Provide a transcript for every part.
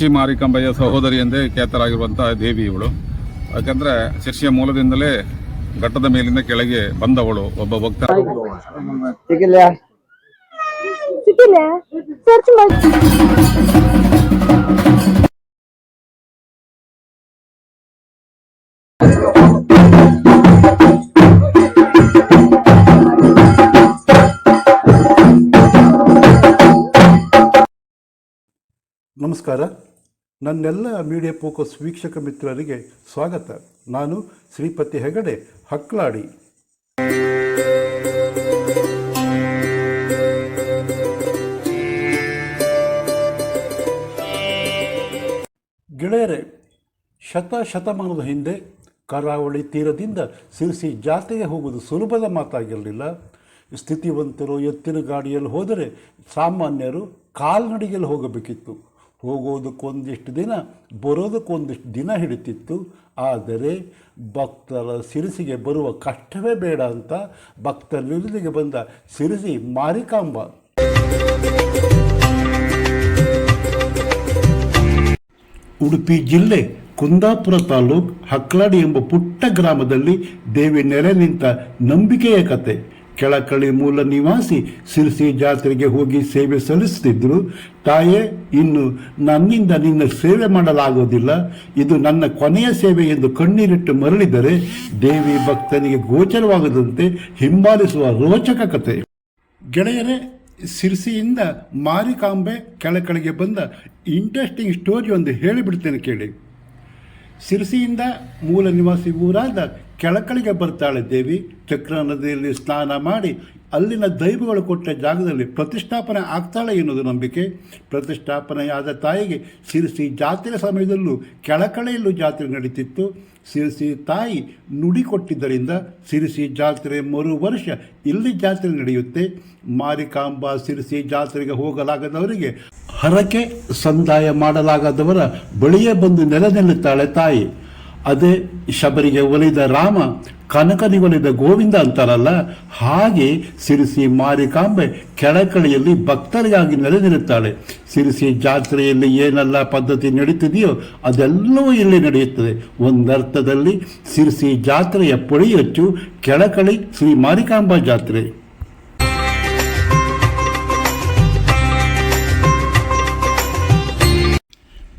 ಶಿರ್ಷಿ ಮಾರಿಕಂಬಯ್ಯ ಸಹೋದರಿ ಎಂದೇ ಖ್ಯಾತರಾಗಿರುವಂತಹ ದೇವಿ ಇವಳು. ಯಾಕಂದ್ರೆ ಶಿರ್ಷಿಯ ಮೂಲದಿಂದಲೇ ಘಟ್ಟದ ಮೇಲಿಂದ ಕೆಳಗೆ ಬಂದವಳು ಒಬ್ಬ ಭಕ್ತ. ನಮಸ್ಕಾರ. ನನ್ನೆಲ್ಲ ಮೀಡಿಯಾ ಫೋಕಸ್ ವೀಕ್ಷಕ ಮಿತ್ರರಿಗೆ ಸ್ವಾಗತ. ನಾನು ಶ್ರೀಪತಿ ಹೆಗಡೆ, ಹಕ್ಲಾಡಿ. ಗೆಳೆಯರೆ, ಶತ ಶತಮಾನದ ಹಿಂದೆ ಕರಾವಳಿ ತೀರದಿಂದ ಸಿರಿಸಿ ಜಾತ್ರೆಗೆ ಹೋಗುವುದು ಸುಲಭದ ಮಾತಾಗಿರಲಿಲ್ಲ. ಸ್ಥಿತಿವಂತರು ಎತ್ತಿನ ಗಾಡಿಯಲ್ಲಿ ಹೋದರೆ ಸಾಮಾನ್ಯರು ಕಾಲ್ನಡಿಗೆಯಲ್ಲಿ ಹೋಗಬೇಕಿತ್ತು. ಹೋಗೋದಕ್ಕೊಂದಿಷ್ಟು ದಿನ, ಬರೋದಕ್ಕೊಂದಿಷ್ಟು ದಿನ ಹಿಡಿತಿತ್ತು. ಆದರೆ ಭಕ್ತರ ಸಿರಿಸಿಗೆ ಬರುವ ಕಷ್ಟವೇ ಬೇಡ ಅಂತ ಭಕ್ತರಿಲ್ಲಿಗೆ ಬಂದ ಸಿರಿಸಿ ಮಾರಿಕಾಂಬ. ಉಡುಪಿ ಜಿಲ್ಲೆ ಕುಂದಾಪುರ ತಾಲೂಕ್ ಹಕ್ಲಾಡಿ ಎಂಬ ಪುಟ್ಟ ಗ್ರಾಮದಲ್ಲಿ ದೇವಿ ನೆಲೆ ನಿಂತ ನಂಬಿಕೆಯ ಕತೆ. ಕೆಳಕಳಿ ಮೂಲ ನಿವಾಸಿ ಸಿರಿಸಿ ಜಾತ್ರೆಗೆ ಹೋಗಿ ಸೇವೆ ಸಲ್ಲಿಸುತ್ತಿದ್ದರು. ತಾಯೇ, ಇನ್ನು ನನ್ನಿಂದ ನಿನ್ನ ಸೇವೆ ಮಾಡಲಾಗುವುದಿಲ್ಲ. ಇದು ನನ್ನ ಕೊನೆಯ ಸೇವೆ ಎಂದು ಕಣ್ಣೀರಿಟ್ಟು ಮರಳಿದರೆ ದೇವಿ ಭಕ್ತನಿಗೆ ಗೋಚರವಾಗದಂತೆ ಹಿಂಬಾಲಿಸುವ ರೋಚಕ ಕಥೆ ಗೆಳೆಯರೇ, ಸಿರಿಸಿಯಿಂದ ಮಾರಿಕಾಂಬೆ ಕೆಳಕಳಿಗೆ ಬಂದ ಇಂಟ್ರೆಸ್ಟಿಂಗ್ ಸ್ಟೋರಿ ಒಂದು ಹೇಳಿಬಿಡ್ತೇನೆ ಕೇಳಿ. ಸಿರಿಸಿಯಿಂದ ಮೂಲ ನಿವಾಸಿ ಊರಾದ ಕೆಳಕಳಿಗೆ ಬರ್ತಾಳೆ ದೇವಿ. ಚಕ್ರ ನದಿಯಲ್ಲಿ ಸ್ನಾನ ಮಾಡಿ ಅಲ್ಲಿನ ದೈವಗಳು ಕೊಟ್ಟ ಜಾಗದಲ್ಲಿ ಪ್ರತಿಷ್ಠಾಪನೆ ಆಗ್ತಾಳೆ ಎನ್ನುವುದು ನಂಬಿಕೆ. ಪ್ರತಿಷ್ಠಾಪನೆಯಾದ ತಾಯಿಗೆ ಸಿರಿಸಿ ಜಾತ್ರೆ ಸಮಯದಲ್ಲೂ ಕೆಳಕಳೆಯಲ್ಲೂ ಜಾತ್ರೆ ನಡೀತಿತ್ತು. ಸಿರಿಸಿ ತಾಯಿ ನುಡಿ ಕೊಟ್ಟಿದ್ದರಿಂದ ಸಿರಿಸಿ ಜಾತ್ರೆ ಮರು ವರ್ಷ ಇಲ್ಲಿ ಜಾತ್ರೆ ನಡೆಯುತ್ತೆ. ಮಾರಿಕಾಂಬಾ ಸಿರಿಸಿ ಜಾತ್ರೆಗೆ ಹೋಗಲಾಗದವರಿಗೆ ಹರಕೆ ಸಂದಾಯ ಮಾಡಲಾಗದವರ ಬಳಿಯೇ ಬಂದು ನೆಲೆ ನಿಲ್ಲುತ್ತಾಳೆ ತಾಯಿ. ಅದೇ ಶಬರಿಗೆ ಒಲಿದ ರಾಮ ಕನಕನಿಗೊಲಿದ ಗೋವಿಂದ ಅಂತಾರಲ್ಲ, ಹಾಗೆ ಸಿರಿಸಿ ಮಾರಿಕಾಂಬೆ ಕೆಳಕಳಿಯಲ್ಲಿ ಭಕ್ತರಿಗಾಗಿ ನೆಲೆ ನಿಲ್ಲುತ್ತಾಳೆ ಸಿರಿಸಿ ಜಾತ್ರೆಯಲ್ಲಿ ಏನೆಲ್ಲ ಪದ್ಧತಿ ನಡೀತಿದೆಯೋ ಅದೆಲ್ಲವೂ ಇಲ್ಲಿ ನಡೆಯುತ್ತದೆ. ಒಂದರ್ಥದಲ್ಲಿ ಸಿರಿಸಿ ಜಾತ್ರೆಯ ಪೊಳಿಯೊಚ್ಚು ಕೆಳಕಳಿ ಶ್ರೀ ಮಾರಿಕಾಂಬಾ ಜಾತ್ರೆ.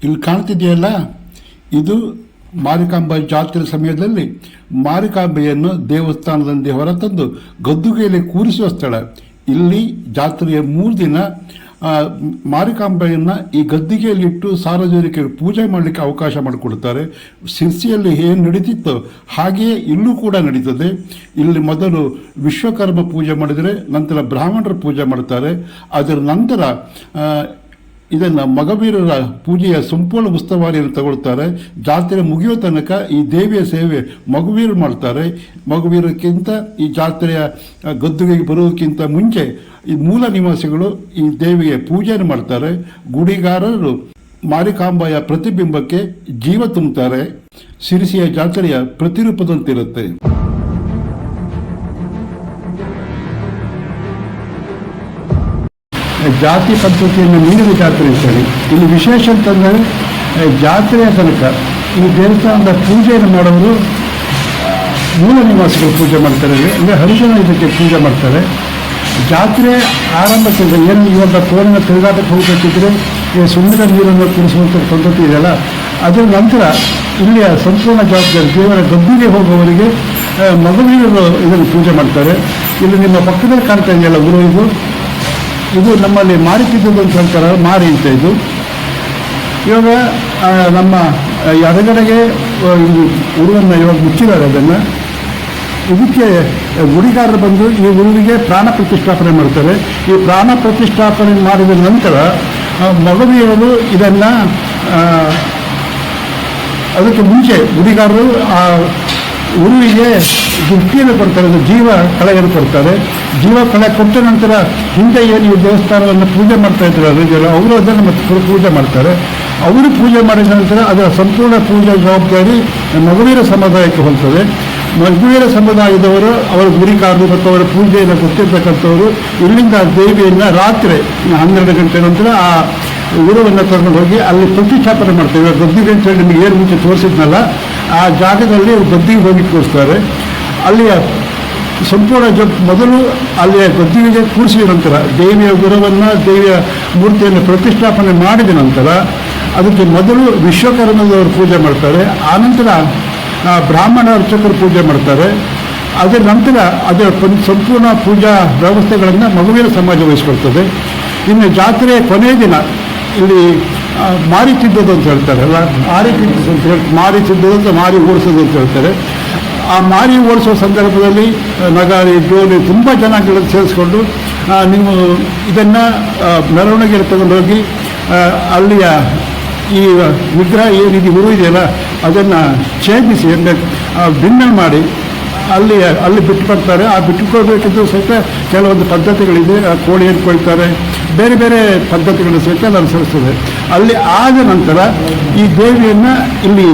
ಇಲ್ಲಿ ಕಾಣ್ತಿದೆಯಲ್ಲ ಇದು ಮಾರಿಕಾಂಬ ಜಾತ್ರೆ ಸಮಯದಲ್ಲಿ ಮಾರಿಕಾಂಬೆಯನ್ನು ದೇವಸ್ಥಾನದಿಂದ ಹೊರತಂದು ಗದ್ದುಗೆಯಲ್ಲಿ ಕೂರಿಸುವ ಸ್ಥಳ. ಇಲ್ಲಿ ಜಾತ್ರೆಯ ಮೂರು ದಿನ ಮಾರಿಕಾಂಬೆಯನ್ನು ಈ ಗದ್ದಿಗೆಯಲ್ಲಿಟ್ಟು ಸಾರ್ವಜನಿಕರು ಪೂಜೆ ಮಾಡಲಿಕ್ಕೆ ಅವಕಾಶ ಮಾಡಿಕೊಡುತ್ತಾರೆ. ಸಿರ್ಸಿಯಲ್ಲಿ ಏನು ನಡೀತಿತ್ತೋ ಹಾಗೆಯೇ ಇಲ್ಲೂ ಕೂಡ ನಡೀತದೆ. ಇಲ್ಲಿ ಮೊದಲು ವಿಶ್ವಕರ್ಮ ಪೂಜೆ ಮಾಡಿದರೆ, ನಂತರ ಬ್ರಾಹ್ಮಣರ ಪೂಜೆ ಮಾಡ್ತಾರೆ ಅದರ ನಂತರ ಇದನ್ನು ಮಗವೀರರ ಪೂಜೆಯ ಸಂಪೂರ್ಣ ಉಸ್ತುವಾರಿಯನ್ನು ತಗೊಳ್ತಾರೆ. ಜಾತ್ರೆ ಮುಗಿಯೋ ತನಕ ಈ ದೇವಿಯ ಸೇವೆ ಮಗುವೀರು ಮಾಡ್ತಾರೆ. ಮಗುವೀರಕ್ಕಿಂತ ಈ ಜಾತ್ರೆಯ ಗದ್ದುಗೆಗೆ ಬರೋದಕ್ಕಿಂತ ಮುಂಚೆ ಈ ಮೂಲ ನಿವಾಸಿಗಳು ಈ ದೇವಿಗೆ ಪೂಜೆಯನ್ನು ಮಾಡ್ತಾರೆ. ಗುಡಿಗಾರರು ಮಾರಿಕಾಂಬಾಯ ಪ್ರತಿಬಿಂಬಕ್ಕೆ ಜೀವ ತುಂಬುತ್ತಾರೆ ಸಿರಿಸಿಯ ಜಾತ್ರೆಯ ಪ್ರತಿರೂಪದಂತಿರುತ್ತೆ. ಜಾತಿ ಪದ್ಧತಿಯನ್ನು ಮೀರಿದ ಜಾತ್ರೆ ಅಂತೇಳಿ. ಇಲ್ಲಿ ವಿಶೇಷ ಅಂತಂದರೆ ಜಾತ್ರೆಯ ತನಕ ಈ ದೇವಸ್ಥಾನದ ಪೂಜೆಯನ್ನು ಮಾಡೋರು, ಮೂಲ ನಿವಾಸಿಗಳು ಪೂಜೆ ಮಾಡ್ತಾರೆ. ಅಂದರೆ ಹರಿಜನ ಇದಕ್ಕೆ ಪೂಜೆ ಮಾಡ್ತಾರೆ. ಜಾತ್ರೆ ಆರಂಭಕ್ಕಿಂತ ಏನು ಇವಾಗ ಕೋರಿನ ತಿರುಗಾಟಕ್ಕೆ ಹೋಗಬೇಕಿದ್ರೆ ಈ ಸುಂದರ ನೀರನ್ನು ಕುಡಿಸುವಂಥ ಪದ್ಧತಿ ಇದೆಯಲ್ಲ, ಅದರ ನಂತರ ಇಲ್ಲಿಯ ಸಂಪೂರ್ಣ ಜವಾಬ್ದಾರಿ ದೇವರ ಗದ್ದಿಗೆ ಹೋಗುವವರಿಗೆ ಮಗುವಿನ ಇದನ್ನು ಪೂಜೆ ಮಾಡ್ತಾರೆ. ಇಲ್ಲಿ ನಿಮ್ಮ ಪಕ್ಕದಲ್ಲಿ ಕಾಣ್ತಾ ಇದೆಯಲ್ಲ ಊರು ಇದು ನಮ್ಮಲ್ಲಿ ಮಾರಿತಿದ್ದು ಅಂತ ಹೇಳ್ತಾರೆ, ಮಾರಿ ಅಂತ ಇದು. ಇವಾಗ ನಮ್ಮ ಎಡಗಡೆಗೆ ಇದು ಉರುವನ್ನು ಇವಾಗ ಮುಚ್ಚಿದ್ದಾರೆ ಅದನ್ನು. ಇದಕ್ಕೆ ಗುಡಿಗಾರರು ಬಂದು ಈ ಉರುವಿಗೆ ಪ್ರಾಣ ಪ್ರತಿಷ್ಠಾಪನೆ ಮಾಡ್ತಾರೆ. ಈ ಪ್ರಾಣ ಪ್ರತಿಷ್ಠಾಪನೆ ಮಾಡಿದ ನಂತರ ಮಗುವಿಯವರು ಇದನ್ನು ಅದಕ್ಕೆ ಮುಂಚೆ ಗುಡಿಗಾರರು ಆ ಉರುವಿಗೆ ದುಃಖಿಯನ್ನು ಕೊಡ್ತಾರೆ ಜೀವ ಕಳೆಯನ್ನು ಕೊಡ್ತಾರೆ. ಜೀವ ಕಳೆ ಕೊಟ್ಟ ನಂತರ ಹಿಂದೆ ಏನು ಈ ದೇವಸ್ಥಾನವನ್ನು ಪೂಜೆ ಮಾಡ್ತಾ ಇದ್ದಾರೆ ಅವರು ಅದನ್ನು ಮತ್ತೆ ಪೂಜೆ ಮಾಡ್ತಾರೆ. ಅವರು ಪೂಜೆ ಮಾಡಿದ ನಂತರ ಅದರ ಸಂಪೂರ್ಣ ಪೂಜೆ ಜವಾಬ್ದಾರಿ ಮಗುವೀರ ಸಮುದಾಯಕ್ಕೆ ಹೋಗ್ತದೆ. ಮಗುವೀರ ಸಮುದಾಯದವರು ಅವರ ಗುರಿಕಾರರು ಮತ್ತು ಅವರ ಪೂಜೆಯನ್ನು ಗೊತ್ತಿರ್ತಕ್ಕಂಥವರು ಇಲ್ಲಿಂದ ದೇವಿಯನ್ನು ರಾತ್ರಿ ಹನ್ನೆರಡು ಗಂಟೆ ನಂತರ ಆ ಊರವನ್ನು ಕರ್ಕೊಂಡು ಹೋಗಿ ಅಲ್ಲಿ ಪ್ರತಿಷ್ಠಾಪನೆ ಮಾಡ್ತೇವೆ. ಗದ್ದಿಗೆ ಅಂತ ಹೇಳಿ ನಿಮಗೆ ಏನು ಮುಂಚೆ ತೋರಿಸಿದ್ನಲ್ಲ, ಆ ಜಾಗದಲ್ಲಿ ಗದ್ದಿಗೆ ಹೋಗಿ ತೋರಿಸ್ತಾರೆ ಅಲ್ಲಿಯ ಸಂಪೂರ್ಣ ಜ ಮೊದಲು ಅಲ್ಲಿಯ ಗದ್ದಿಗೆ ಕೂರಿಸಿದ ನಂತರ ದೇವಿಯ ಗುರುವನ್ನು, ದೇವಿಯ ಮೂರ್ತಿಯನ್ನು ಪ್ರತಿಷ್ಠಾಪನೆ ಮಾಡಿದ ನಂತರ ಅದಕ್ಕೆ ಮೊದಲು ವಿಶ್ವಕರ್ಮದವರು ಪೂಜೆ ಮಾಡ್ತಾರೆ. ಆನಂತರ ಬ್ರಾಹ್ಮಣ ಅರ್ಚಕರು ಪೂಜೆ ಮಾಡ್ತಾರೆ. ಅದರ ನಂತರ ಅದರ ಸಂಪೂರ್ಣ ಪೂಜಾ ವ್ಯವಸ್ಥೆಗಳನ್ನು ಮಗುವಿನ ಸಮಾಜ ವಹಿಸ್ಕೊಳ್ತದೆ. ಇನ್ನು ಜಾತ್ರೆಯ ಕೊನೆಯ ದಿನ ಇಲ್ಲಿ ಮಾರಿ ತಿದ್ದೋದು ಅಂತ ಹೇಳ್ತಾರೆ ಅಲ್ಲ? ಮಾರಿ ತಿದ್ದೋದು ಅಂತ ಹೇಳಿ ಮಾರಿ ತಿದ್ದೋದು ಅಂತ ಮಾರಿ ಓಡಿಸೋದು ಅಂತ ಹೇಳ್ತಾರೆ. ಆ ಮಾರಿ ಓಡಿಸೋ ಸಂದರ್ಭದಲ್ಲಿ ನಗಾರಿ ಡೋಲಿ ತುಂಬ ಜನಾಂಗಗಳನ್ನು ಸೇರಿಸ್ಕೊಂಡು ನೀವು ಇದನ್ನು ಮೆರವಣಿಗೆಯಲ್ಲಿ ತಗೊಂಡೋಗಿ ಅಲ್ಲಿಯ ಈ ವಿಗ್ರಹ ಏನಿದೆ ಗುರು ಇದೆಯಲ್ಲ, ಅದನ್ನು ಛೇದಿಸಿ, ಅಂದರೆ ಭಿನ್ನ ಮಾಡಿ ಅಲ್ಲಿ ಅಲ್ಲಿ ಬಿಟ್ಟು ಬರ್ತಾರೆ. ಆ ಬಿಟ್ಟುಕೊಳ್ಬೇಕಿದ್ದು ಸಹಿತ ಕೆಲವೊಂದು ಪದ್ಧತಿಗಳಿದೆ, ಆ ಕೋಳಿಯನ್ನು ಕೊಳ್ತಾರೆ ಬೇರೆ ಬೇರೆ ಪದ್ಧತಿಗಳನ್ನು ಸಹಿತ ಅನುಸರಿಸ್ತದೆ ಅಲ್ಲಿ ಆದ ನಂತರ ಈ ದೇವಿಯನ್ನು ಇಲ್ಲಿ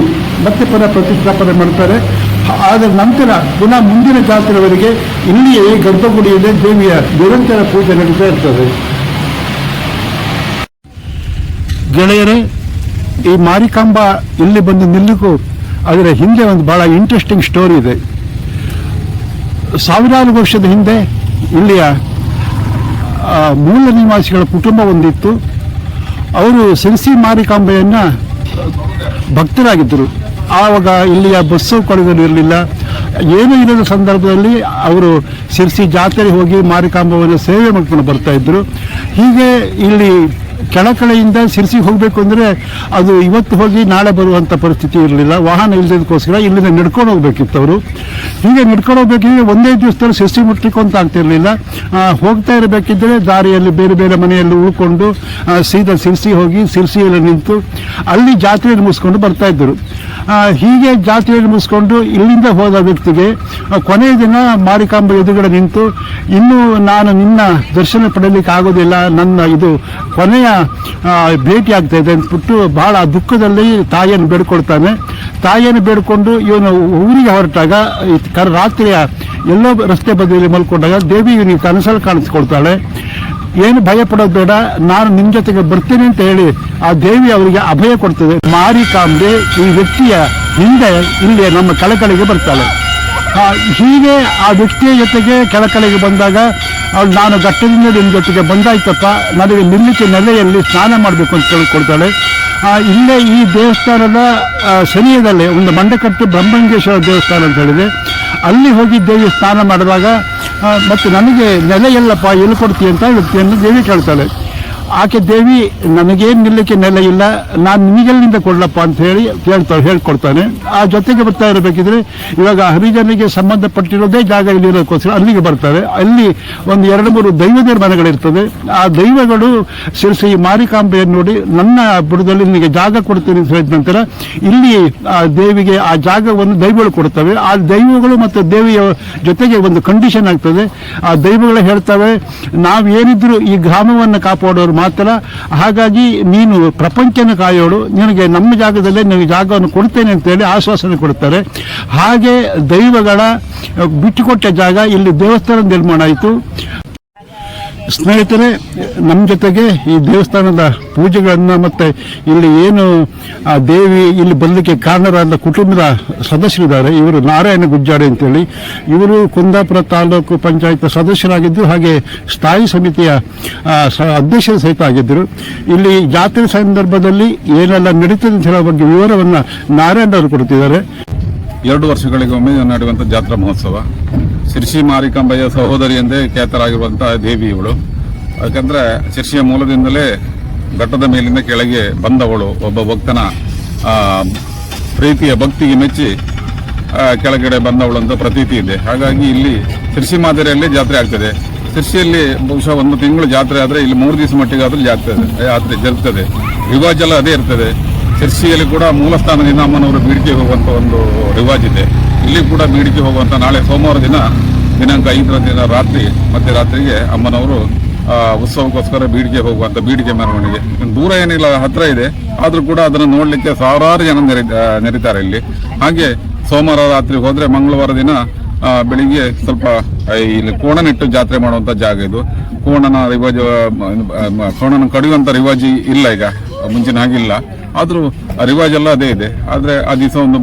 ಮತ್ತೆ ಪುನಃ ಪ್ರತಿಷ್ಠಾಪನೆ ಮಾಡ್ತಾರೆ. ಆದ ನಂತರ ಪುನಃ ಮುಂದಿನ ಜಾತ್ರೆವರೆಗೆ ಇಲ್ಲಿಯೇ ಗರ್ಭಗುಡಿಯಲ್ಲಿ ದೇವಿಯ ನಿರಂತರ ಪೂಜೆ ನಡೀತಾ ಇರ್ತದೆ. ಗೆಳೆಯರೇ, ಈ ಮಾರಿಕಾಂಬ ಇಲ್ಲಿ ಬಂದು ನಿಲ್ಲಕ್ಕೂ ಅದರ ಹಿಂದೆ ಒಂದು ಬಹಳ ಇಂಟ್ರೆಸ್ಟಿಂಗ್ ಸ್ಟೋರಿ ಇದೆ. ಸಾವಿರಾರು ವರ್ಷದ ಹಿಂದೆ ಇಲ್ಲಿಯ ಮೂಲ ನಿವಾಸಿಗಳ ಕುಟುಂಬ ಒಂದಿತ್ತು. ಅವರು ಸಿರಿಸಿ ಮಾರಿಕಾಂಬೆಯನ್ನು ಭಕ್ತರಾಗಿದ್ದರು. ಆವಾಗ ಇಲ್ಲಿಯ ಬಸ್ಸು ಸೌಕರ್ಯಗಳು ಇರಲಿಲ್ಲ. ಏನೂ ಇಲ್ಲದ ಸಂದರ್ಭದಲ್ಲಿ ಅವರು ಸಿರ್ಸಿ ಜಾತ್ರೆಗೆ ಹೋಗಿ ಮಾರಿಕಾಂಬವನ್ನು ಸೇವೆ ಮಾಡ್ಕೊಂಡು ಬರ್ತಾ ಇದ್ರು. ಹೀಗೆ ಇಲ್ಲಿ ಕೆಳಕಳೆಯಿಂದ ಸಿರ್ಸಿಗೆ ಹೋಗಬೇಕು ಅಂದರೆ ಅದು ಇವತ್ತು ಹೋಗಿ ನಾಳೆ ಬರುವಂಥ ಪರಿಸ್ಥಿತಿ ಇರಲಿಲ್ಲ. ವಾಹನ ಇಲ್ಲದಕ್ಕೋಸ್ಕರ ಇಲ್ಲಿಂದ ನಡ್ಕೊಂಡು ಹೋಗ್ಬೇಕಿತ್ತು ಅವರು. ಹೀಗೆ ನಡ್ಕೊಂಡು ಹೋಗಬೇಕಿದ್ರೆ ಒಂದೇ ದಿವಸದಲ್ಲಿ ಸಿರ್ಸಿ ಮುಟ್ಲಿಕ್ಕೆ ಅಂತ ಆಗ್ತಿರಲಿಲ್ಲ ಹೋಗ್ತಾ ಇರಬೇಕಿದ್ರೆ ದಾರಿಯಲ್ಲಿ ಬೇರೆ ಬೇರೆ ಮನೆಯಲ್ಲಿ ಉಳ್ಕೊಂಡು ಸೀದಾ ಸಿರ್ಸಿ ಹೋಗಿ ಸಿರ್ಸಿಯಲ್ಲಿ ನಿಂತು ಅಲ್ಲಿ ಜಾತ್ರೆಯಲ್ಲಿ ಮುಗಿಸ್ಕೊಂಡು ಬರ್ತಾ ಇದ್ದರು. ಹೀಗೆ ಜಾತ್ರೆಯಲ್ಲಿ ಮುಗಿಸ್ಕೊಂಡು ಇಲ್ಲಿಂದ ಹೋದ ವ್ಯಕ್ತಿಗೆ ಕೊನೆಯ ದಿನ ಮಾರಿಕಾಂಬ ಎದುರುಗಡೆ ನಿಂತು, ಇನ್ನೂ ನಾನು ನಿನ್ನ ದರ್ಶನ ಪಡೆಯಲಿಕ್ಕೆ ಆಗೋದಿಲ್ಲ. ನನ್ನ ಇದು ಕೊನೆಯ ಭೇಟಿ ಆಗ್ತಾ ಇದೆ ಅಂದ್ಬಿಟ್ಟು ಬಹಳ ದುಃಖದಲ್ಲಿ ತಾಯಿಯನ್ನು ಬೇಡ್ಕೊಳ್ತಾನೆ. ತಾಯಿಯನ್ನು ಬೇಡ್ಕೊಂಡು ಇವನು ಊರಿಗೆ ಹೊರಟಾಗ ರಾತ್ರಿಯ ಎಲ್ಲೋ ರಸ್ತೆ ಬದಿಯಲ್ಲಿ ಮಲ್ಕೊಂಡಾಗ ದೇವಿ ಇವನಿಗೆ ಕನಸಲ್ಲಿ ಕಾಣಿಸ್ಕೊಳ್ತಾಳೆ. ಏನು ಭಯ ಪಡೋದು ಬೇಡ, ನಾನು ನಿಮ್ಮ ಜೊತೆಗೆ ಬರ್ತೀನಿ ಅಂತ ಹೇಳಿ ಆ ದೇವಿ ಅವರಿಗೆ ಅಭಯ ಕೊಡ್ತದೆ. ಮಾರಿಕಾಂಬೆ ಈ ವ್ಯಕ್ತಿಯ ಹಿಂದೆ ಇಲ್ಲಿ ನಮ್ಮ ಕಳಕಳಿಗೆ ಬರ್ತಾಳೆ. ಹೀಗೆ ಆ ವ್ಯಕ್ತಿಯ ಜೊತೆಗೆ ಕೆಳಕಳೆಗೆ ಬಂದಾಗ ನಾನು ಘಟ್ಟದಿಂದ ನಿಮ್ಮ ಜೊತೆಗೆ ಬಂದಾಯ್ತಪ್ಪ ನನಗೆ ನಿಲ್ಲಿಕೆ ನೆಲೆಯಲ್ಲಿ ಸ್ನಾನ ಮಾಡಬೇಕು ಅಂತ ಕೇಳಿಕೊಡ್ತಾಳೆ ಆ, ಇಲ್ಲೇ ಈ ದೇವಸ್ಥಾನದ ಶನಿಯದಲ್ಲಿ ಒಂದು ಮಂಡಕಟ್ಟು ಬ್ರಹ್ಮಂಗೇಶ್ವರ ದೇವಸ್ಥಾನ ಅಂತ ಹೇಳಿದೆ. ಅಲ್ಲಿ ಹೋಗಿ ದೇವಿ ಸ್ನಾನ ಮಾಡಿದಾಗ ಮತ್ತು ನನಗೆ ನೆಲೆಯಲ್ಲಪ್ಪ ಎಲ್ಲಿ ಕೊಡ್ತೀಯ ಅಂತ ವ್ಯಕ್ತಿಯನ್ನು ದೇವಿ ಕೇಳ್ತಾಳೆ. ಆಕೆ ದೇವಿ ನನಗೇನು ನಿಲ್ಲಕ್ಕೆ ನೆಲೆ ಇಲ್ಲ, ನಾನು ನಿಮಗೆಲ್ಲಿಂದ ಕೊಡ್ಲಪ್ಪ ಅಂತ ಹೇಳಿ ಕೇಳ್ತಾ ಹೇಳ್ಕೊಡ್ತಾನೆ. ಆ ಜೊತೆಗೆ ಬರ್ತಾ ಇರಬೇಕಿದ್ರೆ ಇವಾಗ ಹರಿಜನಿಗೆ ಸಂಬಂಧಪಟ್ಟಿರೋದೇ ಜಾಗ ಇಲ್ಲಿರೋಕ್ಕೋಸ್ಕರ ಅಲ್ಲಿಗೆ ಬರ್ತಾರೆ. ಅಲ್ಲಿ ಒಂದು ಎರಡು ಮೂರು ದೈವ ನಿರ್ಮಾಣಗಳಿರ್ತದೆ. ಆ ದೈವಗಳು ಶಿರಸಿ ಮಾರಿಕಾಂಬೆಯನ್ನು ನೋಡಿ ನನ್ನ ಬುಡದಲ್ಲಿ ನಿಮಗೆ ಜಾಗ ಕೊಡ್ತೀನಿ ಅಂತ ಹೇಳಿದ ನಂತರ ಇಲ್ಲಿ ಆ ದೇವಿಗೆ ಆ ಜಾಗವನ್ನು ದೈವಗಳು ಕೊಡ್ತವೆ ಆ ದೈವಗಳು ಮತ್ತು ದೇವಿಯ ಜೊತೆಗೆ ಒಂದು ಕಂಡೀಷನ್ ಆಗ್ತದೆ. ಆ ದೈವಗಳು ಹೇಳ್ತವೆ, ನಾವು ಏನಿದ್ರು ಈ ಗ್ರಾಮವನ್ನು ಕಾಪಾಡೋರು ಮಾತ್ರ. ಹಾಗಾಗಿ ನೀನು ಪ್ರಪಂಚನ ಕಾಯೋಳು. ನಿನಗೆ ನಮ್ಮ ಜಾಗದಲ್ಲೇ ನಿನಗೆ ಜಾಗವನ್ನು ಕೊಡ್ತೇನೆ ಅಂತೇಳಿ ಆಶ್ವಾಸನೆ ಕೊಡ್ತಾರೆ. ಹಾಗೆ ದೈವಗಳ ಬಿಟ್ಟುಕೊಟ್ಟ ಜಾಗ ಇಲ್ಲಿ ದೇವಸ್ಥಾನ ನಿರ್ಮಾಣ ಆಯಿತು. ಸ್ನೇಹಿತರೆ ನಮ್ಮ ಜೊತೆಗೆ ಈ ದೇವಸ್ಥಾನದ ಪೂಜೆಗಳನ್ನು ಮತ್ತು ಇಲ್ಲಿ ಏನು, ಆ ದೇವಿ ಇಲ್ಲಿ ಬರಲಿಕ್ಕೆ ಕಾರಣರಾದ ಕುಟುಂಬದ ಸದಸ್ಯರಿದ್ದಾರೆ. ಇವರು ನಾರಾಯಣ ಗುಜ್ಜಾಡಿ ಅಂತೇಳಿ. ಇವರು ಕುಂದಾಪುರ ತಾಲೂಕು ಪಂಚಾಯತ್ ಸದಸ್ಯರಾಗಿದ್ದರು ಹಾಗೆ ಸ್ಥಾಯಿ ಸಮಿತಿಯ ಅಧ್ಯಕ್ಷರು ಸಹಿತ ಆಗಿದ್ದರು. ಇಲ್ಲಿ ಜಾತ್ರೆ ಸಂದರ್ಭದಲ್ಲಿ ಏನೆಲ್ಲ ನಡೀತದೆ ಅಂತ ಹೇಳೋ ಬಗ್ಗೆ ವಿವರವನ್ನು ನಾರಾಯಣ ಅವರು ಕೊಡ್ತಿದ್ದಾರೆ. ಎರಡು ವರ್ಷಗಳಿಗೊಮ್ಮೆ ನಡೆಯುವಂಥ ಜಾತ್ರಾ ಮಹೋತ್ಸವ. ಶಿರ್ಷಿ ಮಾರಿಕಾಂಬೆಯ ಸಹೋದರಿ ಎಂದೇ ಖ್ಯಾತರಾಗಿರುವಂತಹ ದೇವಿ ಇವಳು ಯಾಕಂದ್ರೆ ಶಿರ್ಷಿಯ ಮೂಲದಿಂದಲೇ ಘಟ್ಟದ ಮೇಲಿಂದ ಕೆಳಗೆ ಬಂದವಳು ಒಬ್ಬ ಭಕ್ತನ ಪ್ರೀತಿಯ ಭಕ್ತಿಗೆ ಮೆಚ್ಚಿ ಕೆಳಗಡೆ ಬಂದವಳು ಅಂತ ಪ್ರತೀತಿ ಇದೆ. ಹಾಗಾಗಿ ಇಲ್ಲಿ ಶಿರ್ಷಿ ಮಾದರಿಯಲ್ಲಿ ಜಾತ್ರೆ ಆಗ್ತದೆ. ಶಿರ್ಷಿಯಲ್ಲಿ ಬಹುಶಃ ಒಂದು ತಿಂಗಳು ಜಾತ್ರೆ ಆದರೆ ಇಲ್ಲಿ ಮೂರು ದಿವಸ ಮಟ್ಟಿಗೆ ಆದ್ರೂ ಜಾತ್ರೆ ಜಾತ್ರೆ ಜರುಗ್ತದೆ. ರಿವಾಜ್ ಎಲ್ಲ ಅದೇ ಇರ್ತದೆ. ಶಿರ್ಸಿಯಲ್ಲಿ ಕೂಡ ಮೂಲಸ್ಥಾನದಿಂದ ಅಮ್ಮನವರು ಬೀಡಿಗೆ ಹೋಗುವಂಥ ಒಂದು ರಿವಾಜ್ ಇದೆ. ಇಲ್ಲಿ ಕೂಡ ಬೀಡಿಗೆ ಹೋಗುವಂತ ನಾಳೆ ಸೋಮವಾರ ದಿನ, ದಿನಾಂಕ ಐದರ ದಿನ ರಾತ್ರಿ, ಮತ್ತೆ ರಾತ್ರಿಗೆ ಅಮ್ಮನವರು ಉತ್ಸವಕ್ಕೋಸ್ಕರ ಬೀಡಿಗೆ ಹೋಗುವಂತ ಬೀಡಿಗೆ ಮೆರವಣಿಗೆ. ದೂರ ಏನಿಲ್ಲ, ಹತ್ರ ಇದೆ. ಆದ್ರೂ ಕೂಡ ಅದನ್ನು ನೋಡ್ಲಿಕ್ಕೆ ಸಾವಿರಾರು ಜನ ನೆರೆ ನೆರೀತಾರೆ ಇಲ್ಲಿ. ಹಾಗೆ ಸೋಮವಾರ ರಾತ್ರಿ ಹೋದ್ರೆ ಮಂಗಳವಾರ ದಿನ ಬೆಳಿಗ್ಗೆ ಸ್ವಲ್ಪ ಇಲ್ಲಿ ಕೋಣನಿಟ್ಟು ಜಾತ್ರೆ ಮಾಡುವಂತ ಜಾಗ ಇದು. ಕೋಣನ ರಿವಾಜ್ ಕೋಣನ ಕಡಿಯುವಂತ ರಿವಾಜಿ ಇಲ್ಲ ಈಗ, ಮುಂಚಿನ ಹಾಗಿಲ್ಲ ಆದ್ರೂ ಆ ರಿವಾಜ್ ಎಲ್ಲ ಅದೇ ಇದೆ. ಆದರೆ ಆ ದಿವಸ ಒಂದು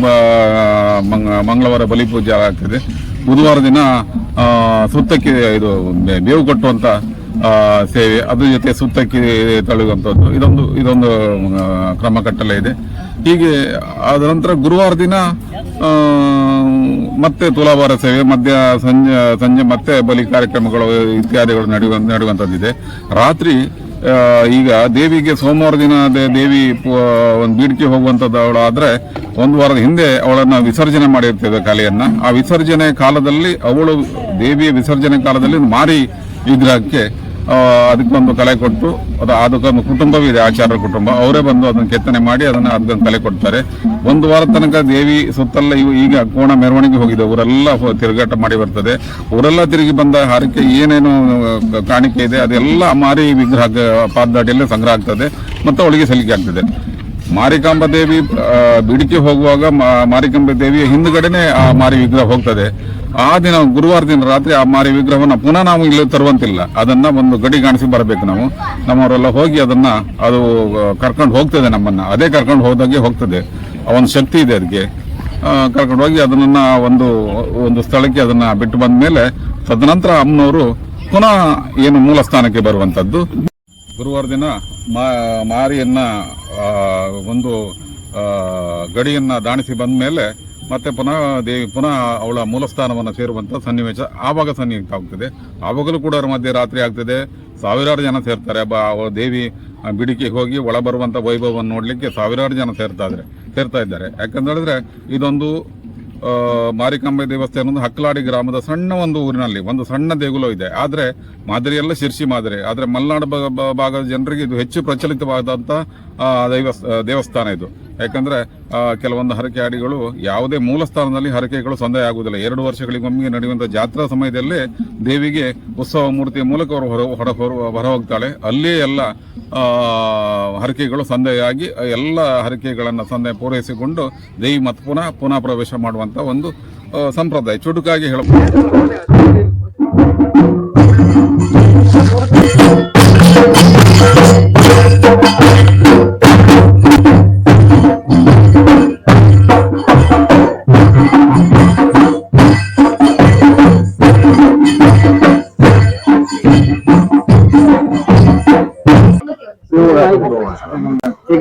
ಮಂಗಳವಾರ ಬಲಿ ಪೂಜೆ ಆಗ್ತದೆ. ಬುಧವಾರ ದಿನ ಸುತ್ತಕ್ಕೆ ಇದು ಬೇವು ಕಟ್ಟುವಂತ ಸೇವೆ. ಅದ್ರ ಜೊತೆ ಸುತ್ತಕ್ಕೆ ತಳುವಂಥದ್ದು ಇದೊಂದು ಇದೊಂದು ಕ್ರಮ ಕಟ್ಟಲೇ ಇದೆ. ಹೀಗೆ ಅದ ನಂತರ ಗುರುವಾರ ದಿನ ಮತ್ತೆ ತುಲಾಭಾರ ಸೇವೆ, ಮಧ್ಯ, ಸಂಜೆ ಸಂಜೆ ಮತ್ತೆ ಬಲಿ ಕಾರ್ಯಕ್ರಮಗಳು, ಇತ್ಯಾದಿಗಳು ನಡೆಯುವ ನಡೆಯುವಂಥದ್ದಿದೆ ರಾತ್ರಿ ಈಗ ದೇವಿಗೆ ಸೋಮವಾರ ದಿನ ಅದೇ ದೇವಿ ಒಂದು ಬೀಡಿಕೆ ಹೋಗುವಂಥದ್ದು ಅವಳು. ಆದರೆ ಒಂದು ವಾರದ ಹಿಂದೆ ಅವಳನ್ನು ವಿಸರ್ಜನೆ ಮಾಡಿರ್ತೇವೆ ಕಲೆಯನ್ನು. ಆ ವಿಸರ್ಜನೆ ಕಾಲದಲ್ಲಿ ಅವಳು ದೇವಿಯ ವಿಸರ್ಜನೆ ಕಾಲದಲ್ಲಿ ಮಾರಿ ವಿಗ್ರಹಕ್ಕೆ ಆ, ಅದಕ್ಕೊಂದು ಕಲೆ ಕೊಟ್ಟು ಅದು ಅದಕ್ಕೊಂದು ಕುಟುಂಬವಿದೆ ಆಚಾರ್ಯ ಕುಟುಂಬ. ಅವರೇ ಬಂದು ಅದನ್ನು ಕೆತ್ತನೆ ಮಾಡಿ ಅದನ್ನು ಅದಕ್ಕೊಂದು ಕಲೆ ಕೊಡ್ತಾರೆ. ಒಂದು ವಾರ ತನಕ ದೇವಿ ಸುತ್ತಲ್ಲ ಇವು ಈಗ ಕೋಣ ಮೆರವಣಿಗೆ ಹೋಗಿದೆ. ಊರೆಲ್ಲ ತಿರುಗಾಟ ಮಾಡಿ ಬರ್ತದೆ. ಊರೆಲ್ಲ ತಿರುಗಿ ಬಂದ ಹಾರಕ್ಕೆ ಏನೇನು ಕಾಣಿಕೆ ಇದೆ ಅದೆಲ್ಲ ಮಾರಿ ವಿಗ್ರಹ ಪಾದದಾಟಿಯಲ್ಲೇ ಸಂಗ್ರಹ ಆಗ್ತದೆ. ಮತ್ತು ಅವಳಿಗೆ ಸಲಿಕೆ ಆಗ್ತದೆ. ಮಾರಿಕಾಂಬ ದೇವಿ ಬಿಡಿಕೆ ಹೋಗುವಾಗ ಮಾರಿಕಾಂಬ ದೇವಿಯ ಹಿಂದ್ಗಡೆನೆ ಆ ಮಾರಿ ವಿಗ್ರಹ ಹೋಗ್ತದೆ. ಆ ದಿನ ಗುರುವಾರ ದಿನ ರಾತ್ರಿ ಆ ಮಾರಿ ವಿಗ್ರಹವನ್ನ ಪುನಃ ನಾವು ಇಲ್ಲಿ ತರುವಂತಿಲ್ಲ. ಅದನ್ನ ಒಂದು ಗಡಿ ಕಾಣಿಸಿ ಬರಬೇಕು ನಾವು. ನಮ್ಮವರೆಲ್ಲ ಹೋಗಿ ಅದನ್ನ ಅದು ಕರ್ಕೊಂಡು ಹೋಗ್ತದೆ ನಮ್ಮನ್ನ. ಅದೇ ಕರ್ಕೊಂಡು ಹೋದಾಗೆ ಹೋಗ್ತದೆ. ಒಂದು ಶಕ್ತಿ ಇದೆ ಅದಕ್ಕೆ ಕರ್ಕೊಂಡು ಹೋಗಿ ಅದನ್ನ ಒಂದು ಒಂದು ಸ್ಥಳಕ್ಕೆ ಅದನ್ನ ಬಿಟ್ಟು ಬಂದ ಮೇಲೆ ತದನಂತರ ಅಮ್ಮನವರು ಪುನಃ ಏನು ಮೂಲ ಸ್ಥಾನಕ್ಕೆ ಬರುವಂತದ್ದು. ಗುರುವಾರ ದಿನ ಮಾರಿಯನ್ನು ಒಂದು ಗಡಿಯನ್ನ ದಾಣಿಸಿ ಬಂದ ಮೇಲೆ ಮತ್ತೆ ಪುನಃ ದೇವಿ ಪುನಃ ಅವಳ ಮೂಲಸ್ಥಾನವನ್ನು ಸೇರುವಂತ ಸನ್ನಿವೇಶ ಆವಾಗ ಸನ್ನಿಹಿತ ಆಗ್ತದೆ ಆವಾಗಲೂ ಕೂಡ ಮಧ್ಯೆ ರಾತ್ರಿ ಆಗ್ತದೆ. ಸಾವಿರಾರು ಜನ ಸೇರ್ತಾರೆ. ದೇವಿ ಬಿಡಿಕೆಗೆ ಬಿಡಿಕೆ ಹೋಗಿ ಒಳ ಬರುವಂತ ವೈಭವವನ್ನು ನೋಡ್ಲಿಕ್ಕೆ ಸಾವಿರಾರು ಜನ ಸೇರ್ತಾ ಇದ್ದಾರೆ ಸೇರ್ತಾ ಇದ್ದಾರೆ. ಯಾಕಂತ ಹೇಳಿದ್ರೆ ಇದೊಂದು ಮಾರಿಕಾಂಬೆ ದೇವಸ್ಥಾನ ಒಂದು ಹಕ್ಕಲಾಡಿ ಗ್ರಾಮದ ಸಣ್ಣ ಒಂದು ಊರಿನಲ್ಲಿ, ಒಂದು ಸಣ್ಣ ದೇಗುಲ ಇದೆ. ಆದ್ರೆ ಮಾದರಿ ಎಲ್ಲ ಶಿರ್ಸಿ ಮಾದರಿ. ಆದ್ರೆ ಮಲೆನಾಡು ಭಾಗದ ಜನರಿಗೆ ಇದು ಹೆಚ್ಚು ಪ್ರಚಲಿತವಾದಂಥ ದೇವಸ್ಥಾನ ಇದು. ಯಾಕಂದ್ರೆ ಕೆಲವೊಂದು ಹರಕೆ ಹಾಡಿಗಳು ಯಾವುದೇ ಮೂಲ ಸ್ಥಾನದಲ್ಲಿ ಹರಕೆಗಳು ಸಂದೇಹ ಆಗುವುದಿಲ್ಲ. ಎರಡು ವರ್ಷಗಳಿಗೊಮ್ಮೆ ನಡೆಯುವಂಥ ಜಾತ್ರಾ ಸಮಯದಲ್ಲಿ ದೇವಿಗೆ ಉತ್ಸವ ಮೂರ್ತಿಯ ಮೂಲಕ ಅವರು ಹೊರ ಹೊರ, ಹೊರ- ಹೋಗ್ತಾಳೆ. ಅಲ್ಲೇ ಎಲ್ಲ ಹರಕೆಗಳು ಸಂದೇಹವಾಗಿ ಎಲ್ಲ ಹರಕೆಗಳನ್ನು ಸಂದೇಹ ಪೂರೈಸಿಕೊಂಡು ದೇವಿ ಮತ್ತೆ ಪುನಃ ಪುನಃ ಪ್ರವೇಶ ಮಾಡುವಂತ ಒಂದು ಸಂಪ್ರದಾಯ. ಚುಟುಕಾಗಿ ಹೇಳಬಹುದು.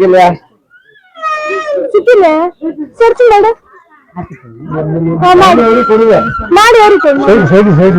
ಸಿಕ್ಕಿಲ್ಲ ಸಿಕ್ಕಿಲ್ಲ ಸರ್ಚ್ ಮಾಡು ಹಾ, ಮಾಡಿ ಕೊಡುವೆ ಮಾಡಿ ಅವ್ರಿಗೆ ಕೊಡು ಸೈಡ್ ಸೈಡ್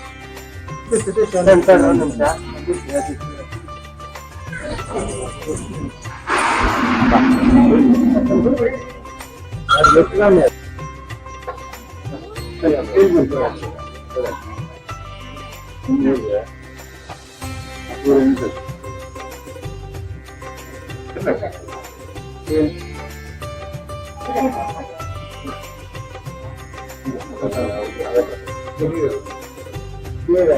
ಇದೆ ಕೊಟ್ಟು ಕೊಟ್ಟು ಹಾ, ಎರಡು ಕೊಡು ಕಾಣಿಕೆ ತಂದರೆಲ್ಲ ಡಬ್ಬಿ ಹಾಕಿ ಅವ್ರಿಗೆ ಅದನ್ನು ಚೂರು ಚೂರು ಹಾಕಿದೆ ಅಲ್ಲಿ ಹುಟ್ಟಿದ್ದೆ ಒಂದು ನಿಮಿಷ ಅದು ಎಷ್ಟು ಕಮ್ಮಿ ಅದು? ತಗೋ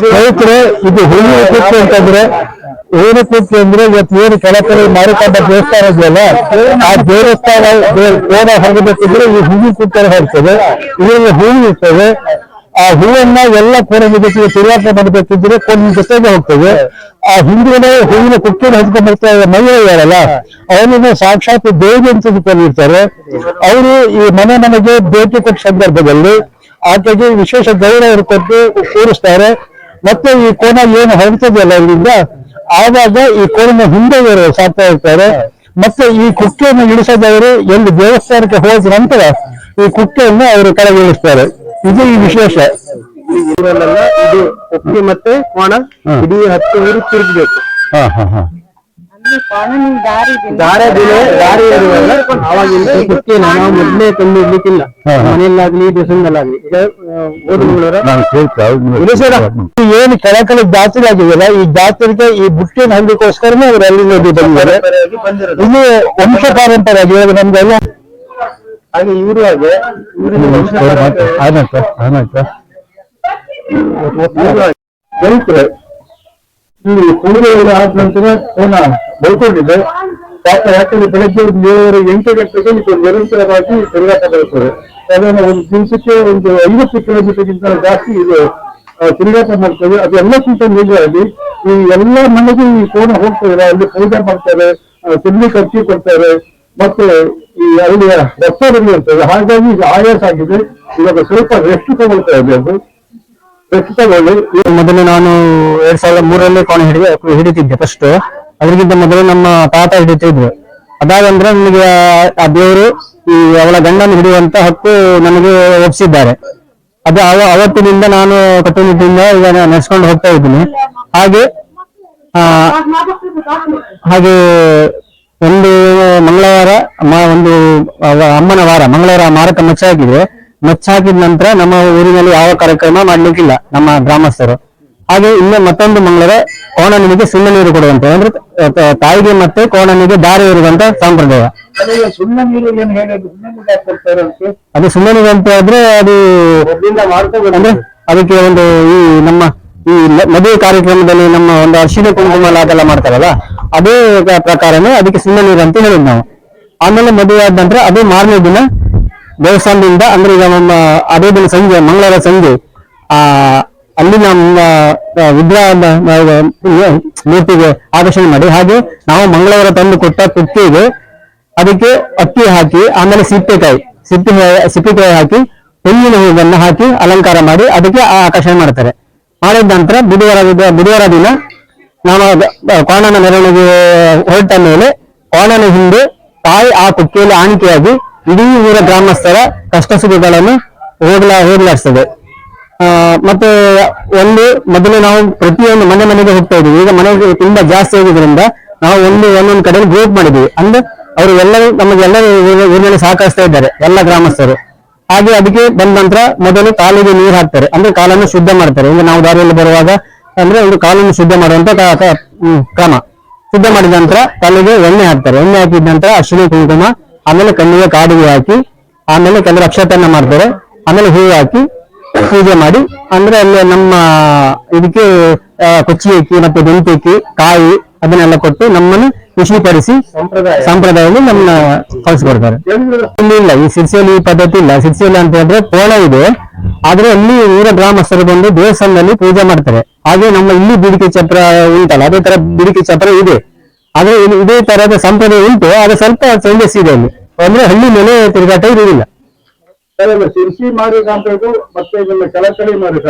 ಸ್ನೇಹಿತರೆ, ಇದು ಹೂವಿನ ಕುಕ್ಕೆ ಅಂತಂದ್ರೆ ಹೂವಿನ ಕುಕ್ಕೆ ಅಂದ್ರೆ ಇವತ್ತು ಏನು ಕೆಳಕಡೆ ಮಾರಿಕೊಂಡ ದೇವಸ್ಥಾನ ಇದೆಯಲ್ಲ, ಆ ದೇವಸ್ಥಾನ ಕೋಣ ಹೊರಗಬೇಕಿದ್ರೆ ಈ ಹೂವಿನ ಕುಕ್ಕೆ ಹೋಗ್ತದೆ. ಇದರಲ್ಲಿ ಹೂವು ಇರ್ತದೆ. ಆ ಹೂವನ್ನ ಎಲ್ಲ ಕೋಣೆಗೆ ಜೊತೆಗೆ ತಿರುಗಾಟ ಮಾಡಬೇಕಿದ್ರೆ ಕೋಣಿನ ಜೊತೆಗೆ ಹೋಗ್ತದೆ. ಆ ಹಿಂದಿನ ಹೂವಿನ ಕುಕ್ಕಿನ ಹಚ್ಕೊಂಡು ಬರ್ತಾ ಇರೋ ಮಹಿಳೆ ಇದಾರಲ್ಲ ಅವನನ್ನು ಸಾಕ್ಷಾತ್ ದೇವಿ ಅಂತ ತಿಳ್ಕೊಂಡಿರ್ತಾರೆ ಅವರು ಈ ಮನೆ ಮನೆಗೆ ಭೇಟಿ ಕೊಟ್ಟ ಸಂದರ್ಭದಲ್ಲಿ ಆಕೆಗೆ ವಿಶೇಷ ಗೌರವ ಕೊಟ್ಟು ಕೂರಿಸ್ತಾರೆ. ಮತ್ತೆ ಈ ಕೋಣ ಏನು ಹೊರಡ್ತದೆಯಲ್ಲ ಇಲ್ಲಿಂದ ಆವಾಗ ಈ ಕೋಣನ ಹಿಂದೆ ಇವರು ಸಾಕ್ತಾ ಇರ್ತಾರೆ. ಮತ್ತೆ ಈ ಕುಕ್ಕೆಯನ್ನು ಇಳಿಸದವರು ಎಲ್ಲಿ ದೇವಸ್ಥಾನಕ್ಕೆ ಹೋದ ನಂತರ ಈ ಕುಕ್ಕೆಯನ್ನು ಅವರು ಕೆಳಗೆ ಇಳಿಸ್ತಾರೆ. ಇದು ಈ ವಿಶೇಷ. ಇದು ಕುಕ್ಕೆ ಮತ್ತೆ ಕೋಣ. ಇಡೀ ಹತ್ತು ಊರು ತಿರುಗ್ಬೇಕು. ದಾರಿ ದಿನ ದಾರಿ ಇರುವಾಗ ಅವಾಗ ನಾವು ಮೊದಲೇ ತಂದು ಇಡ್ಲಿಕ್ಕಿಲ್ಲ. ಮನೆಯಲ್ಲಾಗ್ಲಿ ದೇಶದಲ್ಲಾಗ್ಲಿ. ಈಗ ಓದುಗಳವರು ನಾನು ಕೇಳ್ತಾ ಏನು ಕೆಳಕಳ ಜಾತ್ರೆ ಆಗಿದೆಯಲ್ಲ ಈ ಜಾತ್ರೆಗೆ ಈ ಬುಟ್ಟಿನ ಹಂದಿಗೋಸ್ಕರನೇ ಅವ್ರು ಅಲ್ಲಿ ನೋಡಿ ಬಂದಿದ್ದಾರೆ. ಇಲ್ಲಿ ಇದು ವಂಶ ಪಾರಂಪರೆ ಆಗಿದೆ ನಮ್ಗೆಲ್ಲ ಹಾಗೆ ಇವರು ಹಾಗೆ. ಇವರಿಂದ ವಂಶ ಪರಂಪರೆ ಆನಂತ ಆನಂತ ಇವ್ರು ಹಾಗೆ. ರೈತರು ಈ ಕೂಡ ಆದ ನಂತರ ಕೋಣ ಬಳ್ಕೊಂಡಿದ್ದೆ ಯಾಕಂದ್ರೆ ಬೆಳಗ್ಗೆ ಒಂದು ಏಳು ಎಂಟು ಗಂಟೆಗೆ ಇದು ನಿರಂತರವಾಗಿ ತಿರುಗಾಟ ಬರುತ್ತದೆ. ಅದನ್ನು ಒಂದು ದಿವಸಕ್ಕೆ ಒಂದು ಐವತ್ತು ಕಿಲೋಮೀಟರ್ಗಿಂತ ಜಾಸ್ತಿ ಇದು ತಿರುಗಾಟ ಮಾಡ್ತದೆ. ಅದೆಲ್ಲಕ್ಕಿಂತ ಮೇಲಾಗಿ ಈ ಎಲ್ಲ ಮನೆಗೂ ಈ ಕೋಣ ಹೋಗ್ತಾರೆ ಅಲ್ಲಿ ಪೂಜೆ ಮಾಡ್ತಾರೆ ತಿಂಡಿ ಖರ್ಚು ಕೊಡ್ತಾರೆ. ಮತ್ತೆ ಈ ಅಲ್ಲಿಯ ರಸ್ತೆ ಇರ್ತದೆ. ಹಾಗಾಗಿ ಆಯಾಸ ಆಗಿದೆ. ಇವಾಗ ಸ್ವಲ್ಪ ರೆಸ್ಟ್ ತಗೊಳ್ತಾ ಇದೆ ಅದು. ರೆಸ್ಟ್ ತಗೊಳ್ಳಿ ಮೊದಲು ನಾನು ಎರಡ್ ಸಾವಿರದ ಮೂರರಲ್ಲಿ ಕೋಣೆ ಹಿಡಿದ ಹಿಡಿತಿದ್ದೆ ಫಸ್ಟ್ ಅದಕ್ಕಿಂತ ಮೊದಲು ನಮ್ಮ ತಾತ ಹಿಡಿತಿದ್ರು. ಅದಾಗಂದ್ರೆ ನನಗೆ ಆ ದೇವರು ಈ ಅವಳ ಗಂಡನ ಹಿಡಿಯುವಂತ ಹಕ್ಕು ನನಗೆ ಒಪ್ಪಿಸಿದ್ದಾರೆ ಅದು ಅವ, ಅವತ್ತಿನಿಂದ ನಾನು ಕಟ್ಟುನಿಟ್ಟಿಂದ ಈಗ ನಡೆಸ್ಕೊಂಡು ಹೋಗ್ತಾ ಇದ್ದೀನಿ. ಹಾಗೆ ಹಾಗೆ ಒಂದು ಮಂಗಳವಾರ ಒಂದು ಅಮ್ಮನ ವಾರ, ಮಂಗಳವಾರ ಮಾರಕ ಮಚ್ಚಾಗಿದೆ ಮಚ್ಚ ಹಾಕಿದ ನಂತರ ನಮ್ಮ ಊರಿನಲ್ಲಿ ಯಾವ ಕಾರ್ಯಕ್ರಮ ಮಾಡ್ಲಿಕ್ಕಿಲ್ಲ ನಮ್ಮ ಗ್ರಾಮಸ್ಥರು. ಹಾಗೆ ಇನ್ನು ಮತ್ತೊಂದು ಮಂಗಳವಾರ ಕೋಣನಿಗೆ ಸುಣ್ಣ ನೀರು ಕೊಡುವಂತೆ ಅಂದ್ರೆ ತಾಯಿಗೆ ಮತ್ತೆ ಕೋಣನಿಗೆ ದಾರಿ ಇರುವಂತ ಸಂಪ್ರದಾಯ. ಅದೇ ಸುಣ್ಣ ನೀರು ಅಂತ ಆದ್ರೆ ಅದು ಅಂದ್ರೆ ಅದಕ್ಕೆ ಒಂದು ಈ ನಮ್ಮ ಈ ಮದುವೆ ಕಾರ್ಯಕ್ರಮದಲ್ಲಿ ನಮ್ಮ ಒಂದು ಅರ್ಶಿನ ಕುಂಕುಮ ಅದೆಲ್ಲ ಮಾಡ್ತಾರಲ್ಲ ಅದೇ ಪ್ರಕಾರನೇ ಅದಕ್ಕೆ ಸುಣ್ಣ ನೀರು ಅಂತ ಹೇಳಿದ್ ನಾವು. ಆಮೇಲೆ ಮದುವೆ ಆದ ನಂತರ ಅದು ಮಾರನೇ ದಿನ ದೇವಸ್ಥಾನದಿಂದ ಅಂದ್ರೆ ಈಗ ನಮ್ಮ ಅದೇ ದಿನ ಸಂಜೆ, ಮಂಗಳವಾರ ಸಂಜೆ, ಆ, ಅಲ್ಲಿ ನಮ್ಮ ವಿಗ್ರಹ ಮೂರ್ತಿಗೆ ಆಕರ್ಷಣೆ ಮಾಡಿ. ಹಾಗೆ ನಾವು ಮಂಗಳವಾರ ತಂದು ಕೊಟ್ಟ ಕುಕ್ಕಿಗೆ ಅದಕ್ಕೆ ಅಕ್ಕಿ ಹಾಕಿ, ಆಮೇಲೆ ಸಿಪ್ಪೆಕಾಯಿ, ಸಿಪ್ಪೆ, ಸಿಪ್ಪೆಕಾಯಿ ಹಾಕಿ, ತೆಂಗಿನ ಹೂವನ್ನು ಹಾಕಿ ಅಲಂಕಾರ ಮಾಡಿ ಅದಕ್ಕೆ ಆ ಆಕರ್ಷಣೆ ಮಾಡ್ತಾರೆ. ಮಾಡಿದ ನಂತರ ಬುಧವಾರ ಬುಧವಾರ ದಿನ ನಾವು ಕೋಣನ ಮೆರವಣಿಗೆ ಹೊರಟ ಮೇಲೆ ಕೋಣನ ಹಿಂದೆ ತಾಯಿ ಆ ಕುಕ್ಕಿಯಲ್ಲಿ ಆಣಿಕೆಯಾಗಿ ಇಡೀ ಊರ ಗ್ರಾಮಸ್ಥರ ಕಷ್ಟ ಸುಖಗಳನ್ನು ಹೋಗ್ಲಾ ಹೋಗ್ಲಾಡಿಸ್ತದೆ. ಆ, ಮತ್ತೆ ಒಂದು ಮೊದಲು ನಾವು ಪ್ರತಿಯೊಂದು ಮನೆ ಮನೆಗೆ ಹೋಗ್ತಾ ಇದ್ವಿ. ಈಗ ಮನೆಗೆ ತುಂಬಾ ಜಾಸ್ತಿ ಆಗಿದ್ರಿಂದ ನಾವು ಒಂದು ಒಂದೊಂದು ಕಡೆ ಗ್ರೂಪ್ ಮಾಡಿದೀವಿ. ಅಂದ್ರೆ ಅವರು ಎಲ್ಲರೂ ನಮಗೆಲ್ಲರೂ ಊರ- ಊರಿನಲ್ಲಿ ಸಹಕರಿಸ್ತಾ ಇದ್ದಾರೆ ಎಲ್ಲ ಗ್ರಾಮಸ್ಥರು. ಹಾಗೆ ಅದಕ್ಕೆ ಬಂದ ನಂತರ ಮೊದಲು ಕಾಲಿಗೆ ನೀರು ಹಾಕ್ತಾರೆ. ಅಂದ್ರೆ ಕಾಲನ್ನು ಶುದ್ಧ ಮಾಡ್ತಾರೆ. ಈಗ ನಾವು ದಾರಿಯಲ್ಲಿ ಬರುವಾಗ ಅಂದ್ರೆ ಒಂದು ಕಾಲನ್ನು ಶುದ್ಧ ಮಾಡುವಂತ ಕ್ರಮ. ಶುದ್ಧ ಮಾಡಿದ ನಂತರ ಕಾಲಿಗೆ ಎಣ್ಣೆ ಹಾಕ್ತಾರೆ. ಎಣ್ಣೆ ಹಾಕಿದ ನಂತರ ಅಶ್ವಿನಿ ಕುಂಕುಮ ಆಮೇಲೆ ಕಣ್ಣಿಗೆ ಕಾಡಿಗೆ ಹಾಕಿ ಆಮೇಲೆ ಕೆಲವರು ಅಕ್ಷತನ್ನ ಮಾಡ್ತಾರೆ. ಆಮೇಲೆ ಹೂ ಹಾಕಿ ಪೂಜೆ ಮಾಡಿ ಅಂದ್ರೆ ಅಲ್ಲಿ ನಮ್ಮ ಇದಕ್ಕೆ ಕೊಚ್ಚಿ ಅಕ್ಕಿ ಮತ್ತೆ ಬೆಂಕಿ ಅಕ್ಕಿ ಕಾಯಿ ಅದನ್ನೆಲ್ಲ ಕೊಟ್ಟು ನಮ್ಮನ್ನು ಖುಷಿಪಡಿಸಿ ಸಂಪ್ರದಾಯ. ಸಂಪ್ರದಾಯದಲ್ಲಿ ನಮ್ಮನ್ನ ಕಳಿಸ್ಕೊಡ್ತಾರೆ. ಇಲ್ಲಿ ಇಲ್ಲ ಈ ಸಿರ್ಸಿಯಲ್ಲಿ ಈ ಪದ್ಧತಿ ಇಲ್ಲ. ಸಿರ್ಸಿಯಲ್ಲಿ ಅಂತ ಹೇಳಿದ್ರೆ ಕೋಣ ಇದೆ. ಆದ್ರೆ ಅಲ್ಲಿ ಊರ ಗ್ರಾಮಸ್ಥರು ಬಂದು ದೇವಸ್ಥಾನದಲ್ಲಿ ಪೂಜೆ ಮಾಡ್ತಾರೆ. ಹಾಗೆ ನಮ್ಮ ಇಲ್ಲಿ ಬಿಡಿಕೆ ಚಪ್ರ ಉಂಟಲ್ಲ ಅದೇ ತರ ಬಿಡಿಕೆ ಚಪ್ರ ಇದೆ. ಆದ್ರೆ ಇಲ್ಲಿ ಇದೇ ತರಹದ ಸಂಪ್ರದಾಯ ಉಂಟು ಆದ್ರೆ ಸ್ವಲ್ಪ ಚೇಂಜಸ್ ಇದೆ ಅಲ್ಲಿ. ಅಂದ್ರೆ ಹಳ್ಳಿ ಮೇಲೆ ತಿರುಗಾಟ ಇರುವುದಿಲ್ಲ. ಶಿರ್ಸಿ ಮಾಡಿ ಮಾರಿ ಕಾಂಬೆಗೂ ಮತ್ತೆ ಇದನ್ನ ಕಳಕಳಿ ಮಾರಿ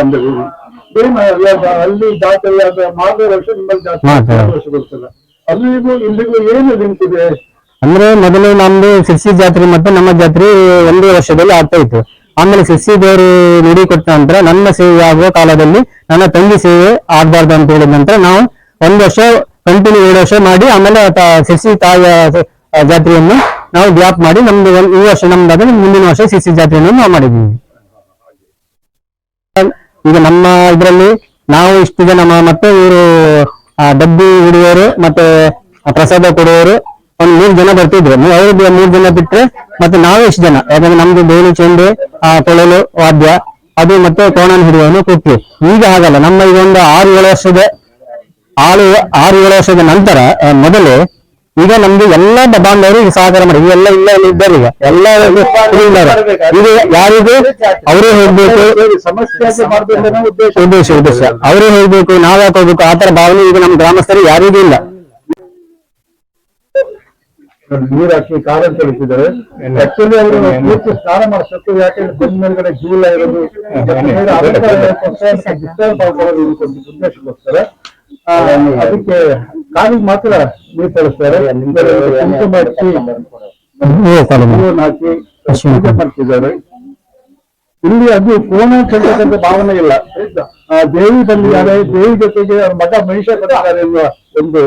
ಏನು ಅಲ್ಲಿ ಜಾತ್ರೆ ಮಾರನೇ ವರ್ಷ ನಿಮ್ಮಲ್ಲಿ ಜಾತ್ರೆ ವರ್ಷ ಬರ್ತಲ್ಲ ಅಲ್ಲಿಗೂ ಇಲ್ಲಿಗೂ ಏನು ನಿಂತಿದೆ ಅಂದ್ರೆ ಮೊದಲು ನಮ್ದು ಶಿರ್ಸಿ ಜಾತ್ರೆ ಮತ್ತೆ ನಮ್ಮ ಜಾತ್ರೆ ಒಂದೇ ವರ್ಷದಲ್ಲಿ ಆಗ್ತಾ ಇತ್ತು. ಆಮೇಲೆ ಶಿರ್ಸಿ ದೇವರು ನುಡಿ ಕೊಟ್ಟ ನಂತರ ನನ್ನ ಸೇವೆ ಆಗುವ ಕಾಲದಲ್ಲಿ ನನ್ನ ತಂಗಿ ಸೇವೆ ಆಗ್ಬಾರ್ದು ಅಂತ ಹೇಳಿದ ನಂತರ ನಾವು ಒಂದು ವರ್ಷ ಕಂಟಿನ್ಯೂ ಏಳು ವರ್ಷ ಮಾಡಿ, ಆಮೇಲೆ ಸಿಸಿ ತಾಯಿಯ ಜಾತ್ರೆಯನ್ನು ನಾವು ಗ್ಯಾಪ್ ಮಾಡಿ, ನಮ್ದು ಒಂದ್- ಈ ವರ್ಷ ನಮ್ದಾದ್ರೆ ಮುಂದಿನ ವರ್ಷ ಸಿಸಿ ಜಾತ್ರೆಯನ್ನು ನಾವು ಮಾಡಿದ್ದೀವಿ. ಈಗ ನಮ್ಮ ಇದರಲ್ಲಿ ನಾವು ಇಷ್ಟು ಜನ ಮತ್ತೆ ಇವರು ಡಬ್ಬಿ ಹಿಡಿಯೋರು ಮತ್ತೆ ಪ್ರಸಾದ ಕೊಡುವವರು ಒಂದು ಮೂರು ಜನ ಬರ್ತಿದ್ರು. ನೀವು ಅವ್ರು ಮೂರ್ ಜನ ಬಿಟ್ಟರೆ ಮತ್ತೆ ನಾವು ಇಷ್ಟು ಜನ. ಯಾಕಂದ್ರೆ ನಮ್ದು ಬೇಲಿ ಚೆಂಡು, ಆ, ಕೊಳಲು ವಾದ್ಯ, ಅದು ಮತ್ತೆ ಕೋಣನ ಹಿಡಿಯೋನು ಕುಕ್ಕಿ ಈಗ ಹಾಗಲ್ಲ ನಮ್ಮ ಈಗ ಒಂದು ಆರು ಏಳು ವರ್ಷದ ಆರು ಆರು ಏಳು ವರ್ಷದ ನಂತರ ಮೊದಲು ಈಗ ನಮ್ಗೆ ಎಲ್ಲ ಬಾಂಧವರು ಈಗ ಸಹಕಾರ ಮಾಡಿ ಎಲ್ಲ ಇಲ್ಲ ಇಲ್ಲ ಇದ್ದಾರೆ ಈಗ. ಎಲ್ಲ ಇದು ಯಾರಿಗೂ ಅವರೇ ಹೋಗ್ಬೇಕು. ಉದ್ದೇಶ. ಉದ್ದೇಶ ಅವರೇ ಹೋಗ್ಬೇಕು ನಾವ್ಯಾಕೆ ಹೋಗ್ಬೇಕು? ಆತರ ಭಾವನೆ ಈಗ ನಮ್ಮ ಗ್ರಾಮಸ್ಥರು ಯಾರಿಗೂ ಇಲ್ಲ. ನೀರಾಕಿ ಕಾರ ಅಂತ ಹೇಳ್ತಿದ್ದಾರೆ ಆಕ್ಚುಲಿ ಅವರು ಪೂರ್ತಿ ಸ್ನಾನ ಮಾಡಿಸೋಕೆ ಯಾಕಂದ್ರೆ ಬಂದ ಮೇಲ್ಗಡೆ ಜೂಲ ಇರೋದು? ಡಿಸ್ಟರ್ಬ್ ಆಗ್ಬಾರ್ದು ಉದ್ದೇಶಕ್ಕೋಸ್ಕರ ಅದಕ್ಕೆ ಕಾಲಿಗೆ ಮಾತ್ರ ನೀರು ಕಳಿಸ್ತಾರೆ ಕುಂಕುಮ ಹಚ್ಚಿ ಹೂವನ್ನ ಹಾಕಿ ಪೂಜೆ ಮಾಡ್ತಿದ್ದಾರೆ. ಇಲ್ಲಿ ಅದು ಕೋಣ ಕಂಡ ಭಾವನೆ ಇಲ್ಲ. ಆ ದೇವಿ ಬಂದಿದ್ದಾರೆ ದೇವಿ ಜೊತೆಗೆ ಅವ್ರ ಮಗ ಮನುಷ್ಯ ಬರ್ತಾರೆ ಎನ್ನುವ ಒಂದು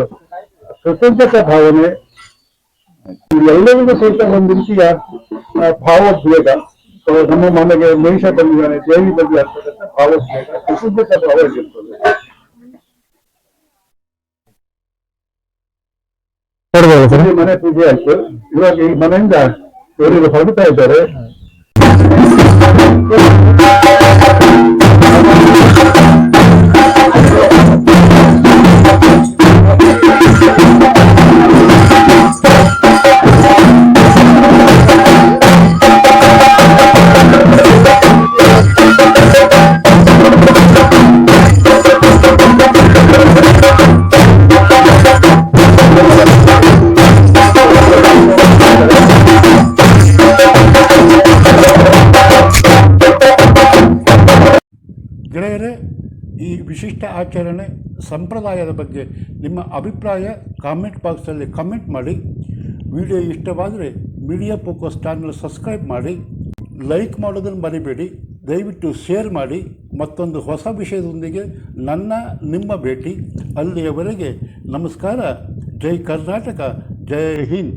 ಕೃತಜ್ಞತ ಭಾವನೆ. ಎಲ್ಲರಿಗೂ ಸಹಿತ ಒಂದು ರೀತಿಯ ಭಾವೋದ್ವೇಗ. ನಮ್ಮ ಮನೆಗೆ ಮನುಷ್ಯ ಬಂದಿದ್ದಾನೆ ದೇವಿ ಬಂದಿದೆ ಅಂತಕ್ಕಂಥ ಭಾವೋದ್ವೇಗ. ಕೃತಜ್ಞತೆ ಭಾವ ಇರ್ತದೆ. ಕೊಡ್ಬೋದು ಸರ್. ಮನೆ ಪೂಜೆ ಆಯ್ತು. ಇವಾಗ ಈ ಮನೆಯಿಂದ ಇವರಿಗೆ ಹೊರಡ್ತಾ ಇದ್ದಾರೆ. ಸಂಪ್ರದಾಯದ ಬಗ್ಗೆ ನಿಮ್ಮ ಅಭಿಪ್ರಾಯ ಕಾಮೆಂಟ್ ಬಾಕ್ಸಲ್ಲಿ ಕಮೆಂಟ್ ಮಾಡಿ. ವಿಡಿಯೋ ಇಷ್ಟವಾದರೆ ಮೀಡಿಯಾ ಫೋಕಸ್ ಚಾನಲ್ ಸಬ್ಸ್ಕ್ರೈಬ್ ಮಾಡಿ. ಲೈಕ್ ಮಾಡೋದನ್ನು ಮರಿಬೇಡಿ. ದಯವಿಟ್ಟು ಶೇರ್ ಮಾಡಿ. ಮತ್ತೊಂದು ಹೊಸ ವಿಷಯದೊಂದಿಗೆ ನನ್ನ, ನಿಮ್ಮ ಭೇಟಿ. ಅಲ್ಲಿಯವರೆಗೆ ನಮಸ್ಕಾರ. ಜೈ ಕರ್ನಾಟಕ. ಜೈ ಹಿಂದ್.